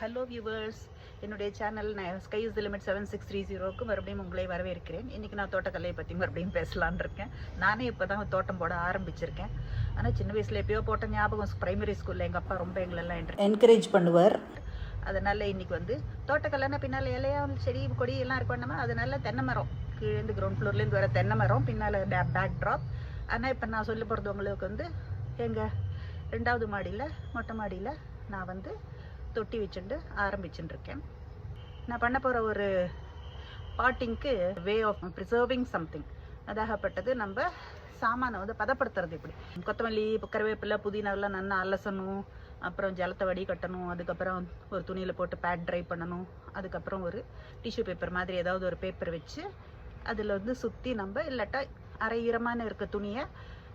Hello viewers என்னுடைய channel நான் sky is limit seven six three ஜீரோக்கு மறுபடியும் உங்களை வரவேற்கிறேன். இன்றைக்கி நான் தோட்டக்கலையை பற்றி மறுபடியும் பேசலான்னு இருக்கேன். நானே இப்போ தான் தோட்டம் போட ஆரம்பிச்சிருக்கேன். ஆனால் சின்ன வயசில் எப்பயோ போட்ட ஞாபகம் பிரைமரி ஸ்கூலில் எங்கள் அப்பா ரொம்ப எங்களெல்லாம் என்கரேஜ் பண்ணுவார். அதனால் இன்னைக்கு வந்து தோட்டக்கலைன்னா பின்னால் இலையா செடி கொடி எல்லாம் இருக்கும் நம்ம அதனால தென்னை மரம். கீழேருந்து கிரவுண்ட் ஃப்ளோர்லேருந்து வர தென்னை மரம் பின்னால் பேக் ட்ராப் ஆனால் இப்போ நான் சொல்ல போகிறது உங்களுக்கு வந்து எங்கள் ரெண்டாவது மாடியில் மொட்டை மாடியில் நான் வந்து தொட்டி வச்சுட்டு ஆரம்பிச்சுட்டு இருக்கேன் நான் பண்ண போகிற ஒரு பாட்டிங்க்கு வே ஆஃப் ப்ரிசர்விங் சம்திங் அதாகப்பட்டது நம்ம சாமானை வந்து பதப்படுத்துறது இப்படி கொத்தமல்லி கருவேப்பிலை புதினாலாம் நல்லா அலசணும். அப்புறம் ஜலத்தை வடி கட்டணும். அதுக்கப்புறம் ஒரு துணியில் போட்டு பேட் ட்ரை பண்ணணும். அதுக்கப்புறம் ஒரு டிஷ்யூ பேப்பர் மாதிரி ஏதாவது ஒரு பேப்பர் வச்சு அதில் வந்து சுற்றி நம்ம இல்லாட்டா அரை ஈரமான இருக்க துணியை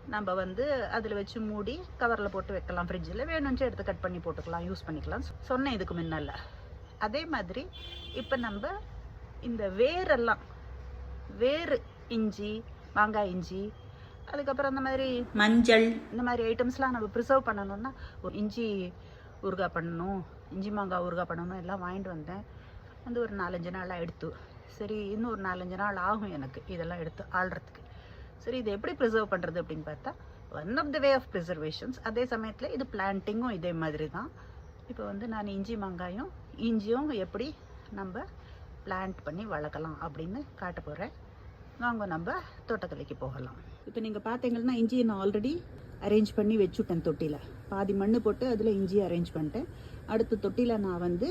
நம்ம வந்து அதில் வச்சு மூடி கவரில் போட்டு வைக்கலாம். ஃப்ரிட்ஜில் வேணும்னு எடுத்து கட் பண்ணி போட்டுக்கலாம். யூஸ் பண்ணிக்கலாம். சொன்னேன் இதுக்கு முன்னால். அதே மாதிரி இப்போ நம்ம இந்த வேரெல்லாம் வேறு இஞ்சி மாங்காய் இஞ்சி அதுக்கப்புறம் அந்த மாதிரி மஞ்சள். இந்த மாதிரி ஐட்டம்ஸ்லாம் நம்ம ப்ரிசர்வ் பண்ணணும்னா ஒரு இஞ்சி ஊறுகாய் பண்ணணும் இஞ்சி மாங்காய் ஊறுகாய் பண்ணணும் எல்லாம் வாங்கிட்டு வந்தேன். வந்து ஒரு நாலஞ்சு நாள் எடுத்து சரி இன்னும் ஒரு நாலஞ்சு நாள் ஆகும் எனக்கு. இதெல்லாம் எடுத்து ஆள்றதுக்கு. சரி இது எப்படி ப்ரிசர்வ் பண்ணுறது அப்படின்னு பார்த்தா one of the way of preservations அதே சமயத்தில் இது பிளான்ட்டிங்கும் இதே மாதிரி தான் இப்போ வந்து நான் இஞ்சி மாங்காயும் இஞ்சியும் எப்படி நம்ம பிளான்ட் பண்ணி வளர்க்கலாம் அப்படின்னு காட்ட போகிறேன் வாங்க நம்ம தோட்டக்கலைக்கு போகலாம். இப்போ நீங்கள் பார்த்தீங்கன்னா இஞ்சியை நான் ஆல்ரெடி அரேஞ்ச் பண்ணி வச்சுட்டேன் தொட்டியில். பாதி மண் போட்டு அதில் இஞ்சி அரேஞ்ச் பண்ணிட்டேன். அடுத்த தொட்டியில் நான் வந்து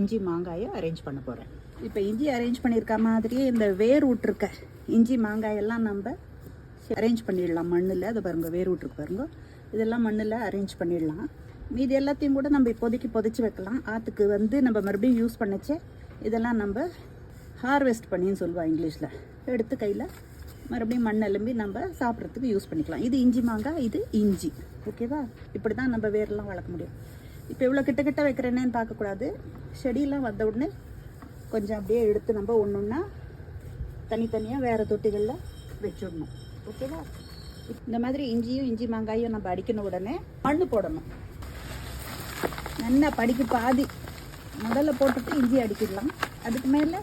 இஞ்சி மாங்காயை அரேஞ்ச் பண்ண போகிறேன் இப்போ இஞ்சி அரேஞ்ச் பண்ணியிருக்க மாதிரியே இந்த வேர் விட்ருக்க இஞ்சி மாங்காயெல்லாம் நம்ம அரேஞ்ச் பண்ணிடலாம். மண்ணில் அதை பாருங்க வேர் விட்ருக்கு பாருங்க. இதெல்லாம் மண்ணில் அரேஞ்ச் பண்ணிடலாம். மீதி எல்லாத்தையும் கூட நம்ம இப்போதைக்கு புதைச்சி வைக்கலாம். ஆற்றுக்கு வந்து நம்ம மறுபடியும் யூஸ் பண்ணிச்சு இதெல்லாம் நம்ம ஹார்வெஸ்ட் பண்ணின்னு சொல்லுவாள் இங்கிலீஷில். எடுத்து கையில் மறுபடியும் மண் எலும்பி நம்ம சாப்பிட்றதுக்கு யூஸ் பண்ணிக்கலாம். இது இஞ்சி மாங்காய் இது இஞ்சி. ஓகேவா இப்படி தான் நம்ம வேரெல்லாம் வளர்க்க முடியும். இப்போ இவ்வளோ கிட்ட கிட்ட வைக்கிறேன்னேன்னு பார்க்கக்கூடாது செடியெல்லாம் வந்த உடனே கொஞ்சம் அப்படியே எடுத்து நம்ம ஒன்று ஒன்றா தனித்தனியாக வேறு தொட்டிகளில் வச்சுடணும். ஓகேவா இந்த மாதிரி இஞ்சியும் இஞ்சி மாங்காயும் நம்ம அடிக்கணும் உடனே மண்ணு போடணும். நல்லா படிக்கு பாதி. முதல்ல போட்டுட்டு இஞ்சி அடிக்கிடலாம். அதுக்கு மேலே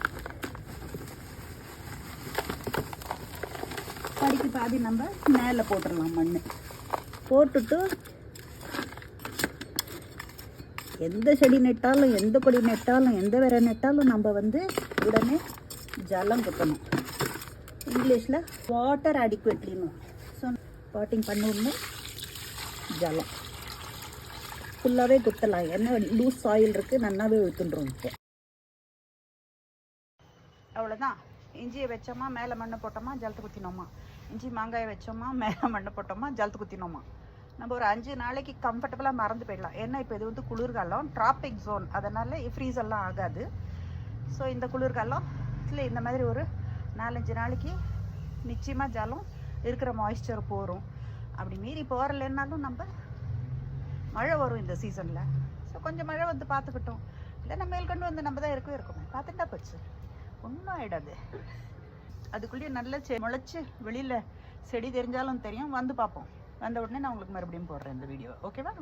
படிக்கு பாதி நம்ம மேலே போட்டுடலாம் மண் போட்டுட்டு எந்த செடி நட்டாலும் எந்த கொடி நட்டாலும் எந்த வேற நட்டாலும் நம்ம வந்து உடனே ஜலம் கொட்டணும் இங்கிலீஷில் வாட்டர் அடிக்குவேட்லின்னு ஸோ பாட்டிங் பண்ண ஜலம். ஃபுல்லாகவே குத்தலாம். என்ன லூஸ் சாயில் இருக்குது நல்லாவே ஊற்றுன்றோம் இப்போ. அவ்வளோதான் இஞ்சியை வச்சோமா மேலே மண்ணை போட்டோமா ஜலத்து குத்தினோமா? இஞ்சி மாங்காயை வச்சோமா மேலே மண்ணை போட்டோமா ஜலத்து குத்தினோமா? நம்ம ஒரு அஞ்சு நாளைக்கு கம்ஃபர்டபுளாக மறந்து போயிடலாம். ஏன்னா இப்போ இது வந்து குளிர்காலம் டிராபிக் ஜோன் அதனால் ஃப்ரீஸ் எல்லாம் ஆகாது. ஸோ இந்த குளிர்காலம் இல்லை இந்த மாதிரி ஒரு நாலஞ்சு நாளைக்கு நிச்சயமாக ஜலம் இருக்கிற மாய்ஸ்சர் போகும் அப்படி மீறி போகிறலன்னாலும் நம்ம மழை வரும் இந்த சீசனில் ஸோ கொஞ்சம் மழை வந்து பார்த்துக்கிட்டோம். இல்லை நம்ம மேல்கொண்டு வந்து நம்ம தான் இருக்கவே இருக்கோமே. பார்த்துட்டா போச்சு. ஒன்றும் ஆகிடாது அதுக்குள்ளேயே நல்ல செ முளைச்சி வெளியில் செடி தெரிஞ்சாலும் தெரியும். வந்து பார்ப்போம். வந்த உடனே நான் உங்களுக்கு மறுபடியும் போடுறேன் இந்த வீடியோ ஓகேவா